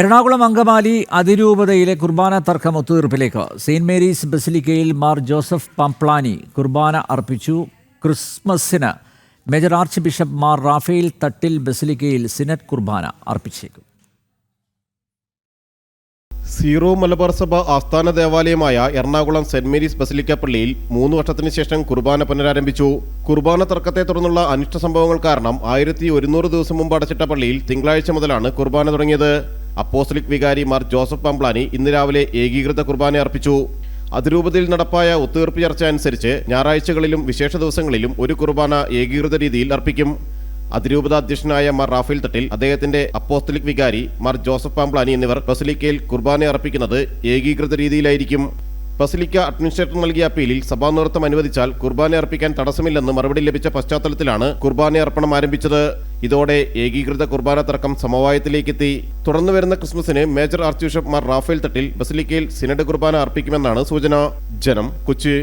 എറണാകുളം അങ്കമാലി അതിരൂപതയിലെ കുർബാന തർക്കം ഒത്തുതീർപ്പിലേക്ക് സെയിന്റ് മേരീസ് ബസിലിക്കയിൽ മാർ ജോസഫ് പംപ്ലാനി കുർബാന അർപ്പിച്ചു. ക്രിസ്മസിന് major archbishop Mar Raphael Thattil ബസിലിക്കയിൽ synod കുർബാന അർപ്പിച്ചേക്കും. സീറോ മലബാർ സഭ ആസ്ഥാന ദേവാലയമായ എറണാകുളം സെന്റ് മേരീസ് ബസിലിക്ക പള്ളിയിൽ മൂന്ന് വർഷത്തിന് ശേഷം കുർബാന പുനരാരംഭിച്ചു. കുർബാന തർക്കത്തെ തുടർന്നുള്ള അനിഷ്ട സംഭവങ്ങൾ കാരണം ആയിരത്തി ഒരുന്നൂറ് ദിവസം മുമ്പ് അടച്ചിട്ട പള്ളിയിൽ തിങ്കളാഴ്ച മുതലാണ് കുർബാന തുടങ്ങിയത്. അപ്പോസ്ലിക് വികാരി മാർ ജോസഫ് പംപ്ലാനി ഇന്ന് രാവിലെ ഏകീകൃത കുർബാന അർപ്പിച്ചു. അതിരൂപതയിൽ നടപ്പായ ഒത്തുതീർപ്പ് ചർച്ച അനുസരിച്ച് ഞായറാഴ്ചകളിലും വിശേഷ ദിവസങ്ങളിലും ഒരു കുർബാന ഏകീകൃത രീതിയിൽ അർപ്പിക്കും. അതിരൂപത അധ്യക്ഷനായ മാർ റാഫേൽ തട്ടിൽ അദ്ദേഹത്തിന്റെ അപ്പോസ്തലിക് വികാരി മാർ ജോസഫ് പാംപ്ലാനി എന്നിവർ ബസലിക്കയിൽ കുർബാന അർപ്പിക്കുന്നത് ഏകീകൃത രീതിയിലായിരിക്കും. ബസലിക്ക അഡ്മിനിസ്ട്രേറ്റർ നൽകിയ അപ്പീലിൽ സഭാ നേതൃത്വം അനുവദിച്ചാൽ കുർബാന അർപ്പിക്കാൻ തടസ്സമില്ലെന്ന് മറുപടി ലഭിച്ച പശ്ചാത്തലത്തിലാണ് കുർബാന അർപ്പണം ആരംഭിച്ചത്. ഇതോടെ ഏകീകൃത കുർബാന തർക്കം സമവായത്തിലേക്കെത്തി. തുടർന്നു വരുന്ന ക്രിസ്മസിന് major archbishop Mar Raphael Thattil ബസിലിക്കയിൽ synod കുർബാന അർപ്പിക്കുമെന്നാണ് സൂചന. ജനം കൊച്ചി.